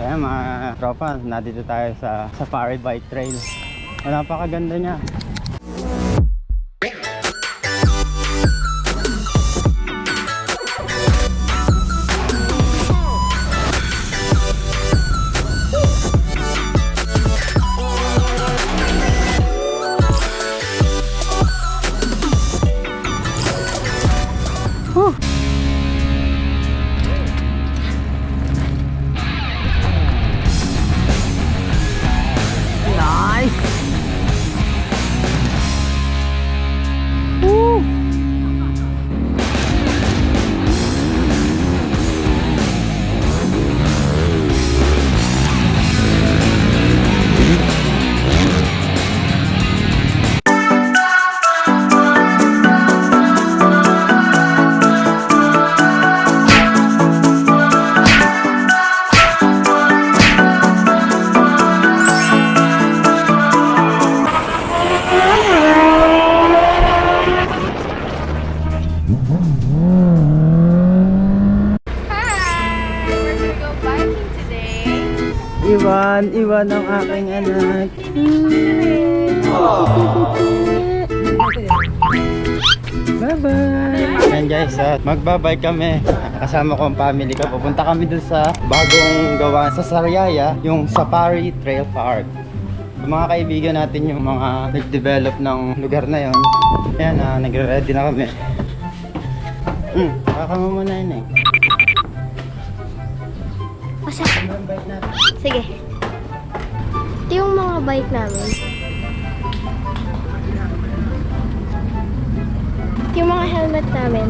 Kaya mga tropa, nandito tayo sa Safari Bike Trail. Napakaganda niya. Aking anak. Bye-bye! Yan guys, at magbabay kami. Kasama ko ang family ko. Pupunta kami dun sa bagong gawa sa Sariaya, yung Safari Trail Park. Yung mga kaibigan natin yung mga nag-develop ng lugar na yon. Ayan, ah, nagre-ready na kami. Hmm, kakama mo na yun eh. Natin? sige. Bike namin. Ito yung mga helmet namin.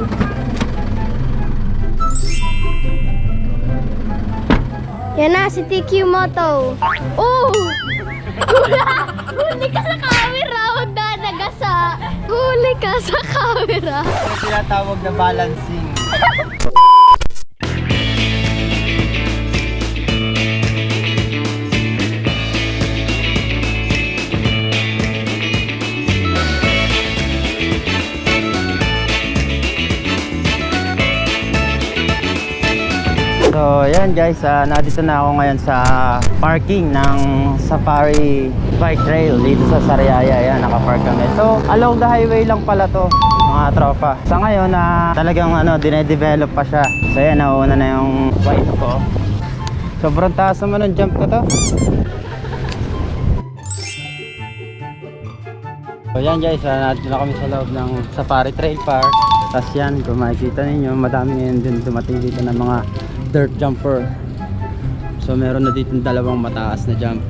Yan na, si TQ Moto. Oh! Huli ka sa camera! Huwag na nagasa! Huli ka sa camera! Ito yung tinatawag na balancing. ayan guys, ah, nandito na ako ngayon sa parking ng Safari Bike Trail dito sa Sariaya. Ayan, nakapark kami. So, along the highway lang pala to, mga tropa. Sa ngayon, na talagang ano, dinedevelop pa siya. So, ayan, nauna na yung bike ko. Sobrang taas naman ng jump ko to. So yan guys, uh, nandito na kami sa loob ng Safari Trail Park. Tapos yan, kung makikita ninyo, madami ngayon din dumating dito ng mga dirt jumper. So meron na dito dalawang mataas na jump.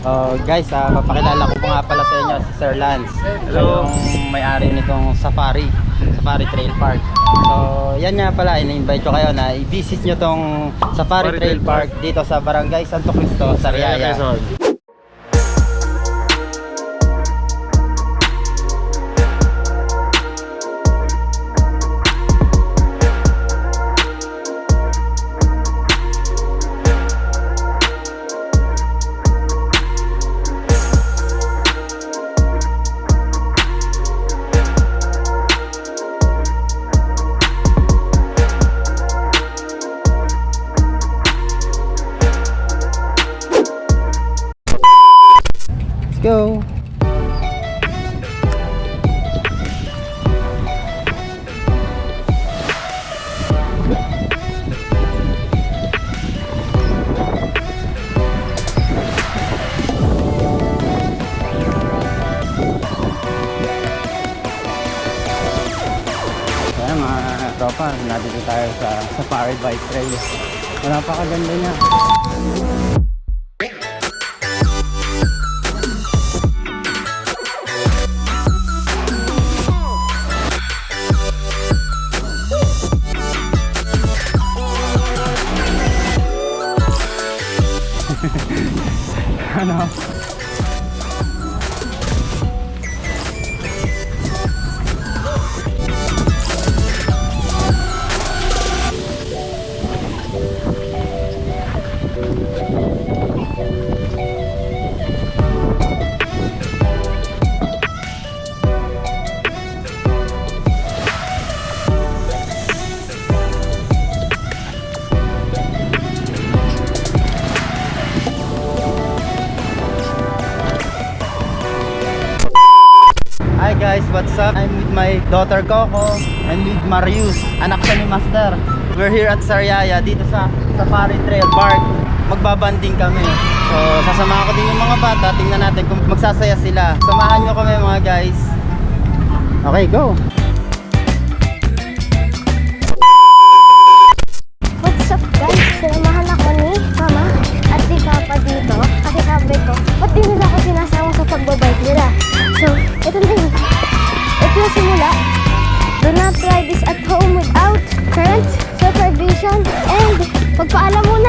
Oh, guys, ah, papakilala ko po nga pala sa inyo si Sir Lance. Hello. Yung may-ari nitong Safari, Safari Trail Park. So, yan nga pala, in-invite ko kayo na i-visit nyo tong Safari Safari Trail Trail Park dito sa Barangay Santo Cristo, Sariaya. Napakaganda niya. Up? I'm with my daughter Coco and with Marius, anak siya ni Master. We're here at Sariaya, dito sa Safari Trail Park. Magbabanding kami. So, sasamahan ko din yung mga bata. Tingnan natin kung magsasaya sila. Samahan nyo kami mga guys. Okay, go! What's up guys? Sinamahan ako ni Mama at ni Papa dito. Kasi sabi ko, ba't di nila ako sa pagbabike nila? So, ito na yun. Ito na simula. Do not try this at home without parents, supervision, and pagpaalam muna.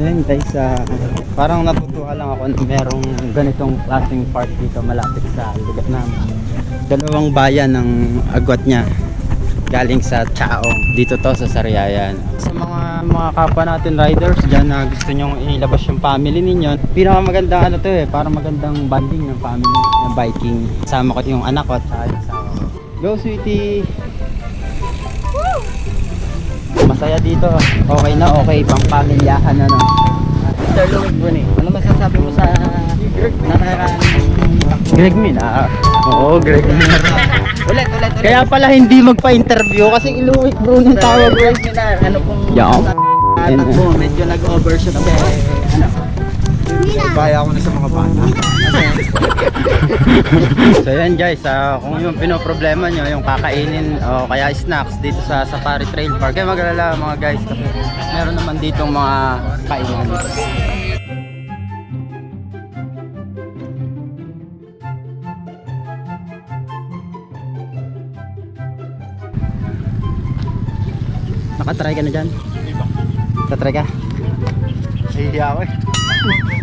Then guys, ah, parang natutuwa lang ako na merong ganitong klaseng park dito malapit sa lugar namin. Dalawang bayan ng agwat niya galing sa Chaong. Dito to sa Sariaya. no? Sa mga mga kapwa natin riders dyan na gusto nyong ilabas yung family ninyo, pinakamaganda ano to eh, parang magandang banding ng family ng biking. Sama ko yung anak ko at saka. Go sweetie! Masaya dito. Okay na okay, pang pamilyahan na no. Mr. Louis Bruni, ano masasabi mo sa nakaraan? Greg Min, ah. Oo, Greg Min. Ulit, ulit, ulit. Kaya pala hindi magpa-interview kasi Louis Bruni ang tawag. Greg Minar, ano pong Yaw. sa takbo, medyo nag-overshoot kasi ano, Baya ako na sa mga bata. so yan guys, ah, kung yung pinoproblema nyo, yung kakainin o kaya snacks dito sa Safari Trail Park, kaya magalala mga guys kasi meron naman ditong mga kainan. Nakatry ka na dyan? Tatry ka? Hihiya ako eh.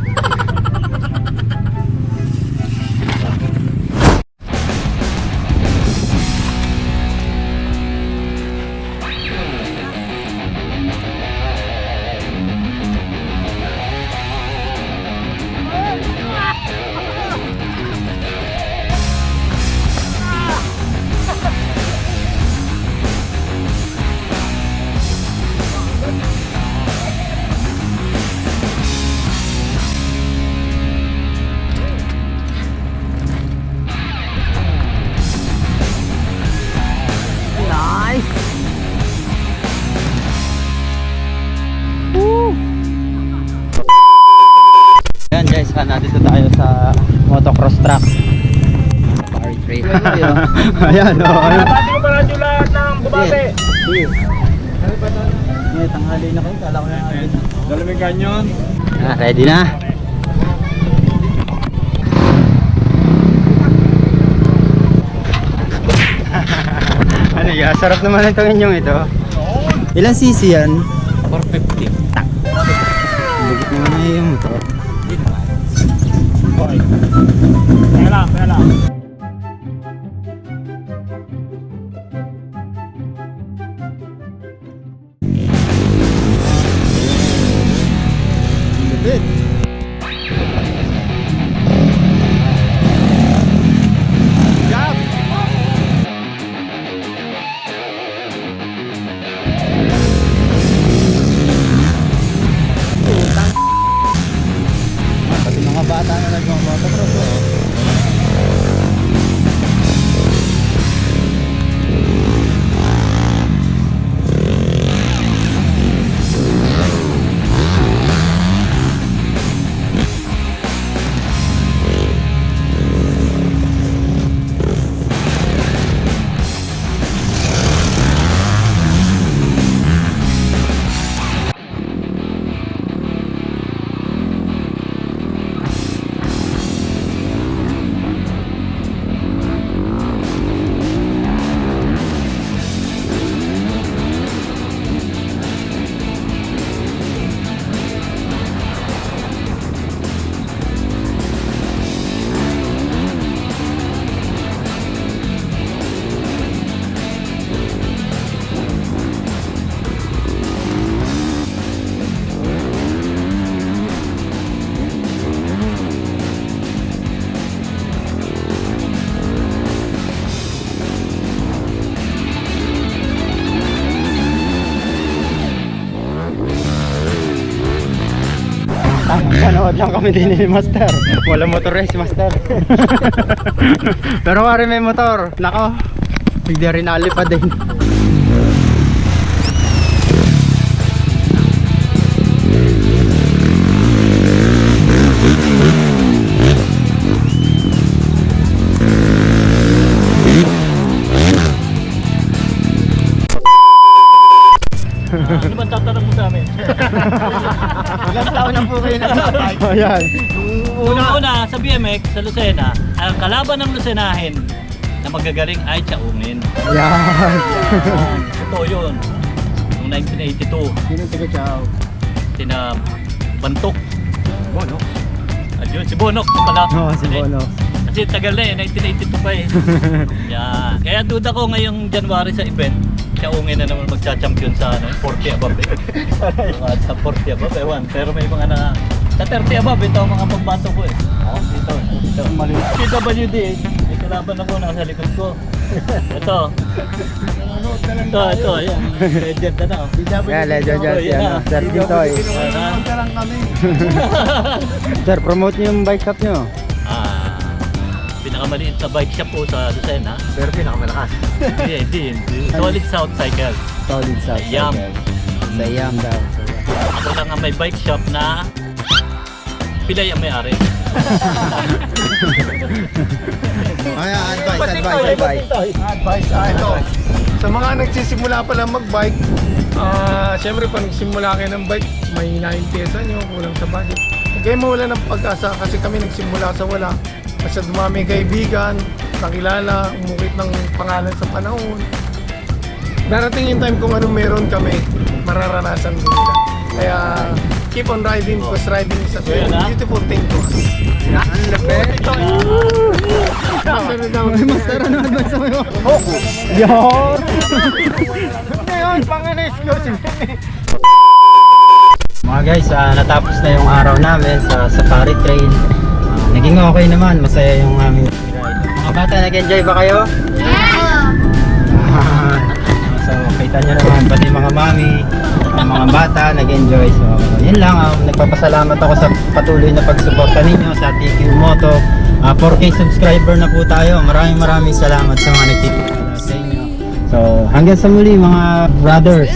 Ayan. Oh, Nabati ko pala yung lahat ng bumate. Sige. Ngayon, tanghali na kayo. Kala ko na agad. Dalamig kanyon. Ah, ready na? ano ya? Sarap naman itong inyong ito. Ilan cc yan? 450. Lugit naman na yung motor. Okay. Kaya lang, kaya lang. it. Panood lang kami din ni Master. Wala motor race, Master. Pero wari may motor. Nako, hindi rin nalipad din. Ayan. Una, una sa BMX, sa Lucena, ang kalaban ng Lucenahin na magagaling ay Chaungin. Ayan. Totoo yun. Noong 1982, Sino taga Chow? sina Bantok. Bonok? Ayun, si Bonok pala. Oo, si Hindi. Bono. Kasi tagal na eh, 1982 pa eh. Yan. Kaya duda ko ngayong January sa event, Chaungin na naman magcha-champion sa ano, 40 above eh. Sa 40 above, ewan. Pero may mga na... Sa 30 above, ito ang mga pagbato ko eh. Oh, dito. Ito. PWD eh. May kalaban ako nasa likod ko. Ito. Ito, ito. Ayan. Legend na na. oh. Yeah, legend yan yan ano, na. Sir Pintoy. Sir, promote niyo yung bike shop niyo. Ah, pinakamaliit na bike shop po sa Lucena. Pero pinakamalakas. Hindi, hindi. hindi. Solid South Cycle. Solid South. Yam. Sa Yam daw. Ako lang ang may bike shop na pilay ang may-ari. Ay, advice, advice, advice. Advice, ah, ito. Sa mga nagsisimula pa lang mag-bike, ah, syempre pag nagsimula kayo ng bike, may hinahintesan nyo, kulang sa budget. Huwag kayo mawala ng pag-asa kasi kami nagsimula sa wala. Basta dumami kaibigan, nakilala, umukit ng pangalan sa panahon. Darating yung time kung anong meron kami, mararanasan mo nila. Kaya keep on riding because riding is a na? beautiful thing to us. Ang lapit. Ay, master, ano advice yun? Oh! Yor! Ngayon, pangan exclusive. Mga guys, ah, natapos na yung araw namin sa safari trail. Ah, naging okay naman, masaya yung aming ride. Mga bata, nag-enjoy ba kayo? Ah, so, kita nyo naman, pati mga mami, ang mga bata, nag-enjoy. So, yun lang. ah, nagpapasalamat ako sa patuloy na pagsuporta ninyo sa TQ Moto. Ah, 4K subscriber na po tayo. Maraming maraming salamat sa mga nagtitiwala sa inyo. So, hanggang sa muli mga brothers.